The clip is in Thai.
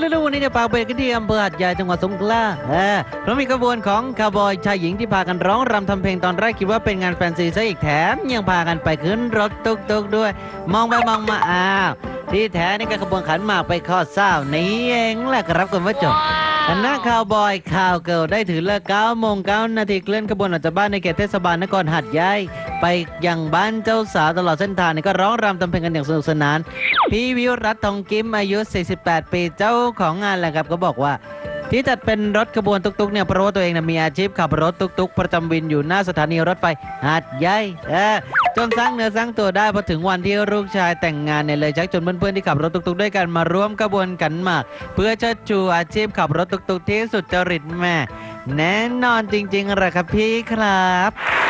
เนี่ยปากเบรกกันที่อำเภอหัดใหญ่จังหวัดสงขลาเพราะมีขบวนของคาวบอยชายหญิงที่พากันร้องรำทำเพลงตอนแรกคิดว่าเป็นงานแฟนซีซะอีกแถม ยังพากันไปขึ้นรถตุกตุกด้วย มองไปมองมาอ้าวที่แท้นี่ก็ขบวนขันหมากไปข้อเศร้านี้เองแหละครับคุณผู้ชม คณะข่าวบอยข่าวเกิลได้ถือเลิก9โมง9นาทีเคลื่อนขบวนออกจากบ้านในเขตเทศบาลนครหัดใหญ่ไปยังบ้านเจ้าสาวตลอดเส้นทางนี่ก็ร้องรำทำเพลงกันอย่างสนุกสนาน พี่วิวรัตน์ทองกิมอายุ 48 ปีเจ้าของงานแหละครับก็บอกว่าที่จัดเป็นรถขบวนตุกๆเนี่ยเพราะว่าตัวเองนะมีอาชีพขับรถตุกๆ ประจำวินอยู่หน้าสถานีรถไฟหัดใหญ่เออ จนสร้างเนื้อสร้างตัวได้พอถึงวันที่ลูกชายแต่งงานเนี่ยเลยชักชวนเพื่อนๆที่ขับรถตุกๆด้วยกันมาร่วมกระบวนกันหมาก เพื่อเชิดชูอาชีพขับรถตุกๆที่สุดจริตแม่ แน่นอนจริงๆเหรอครับพี่ครับ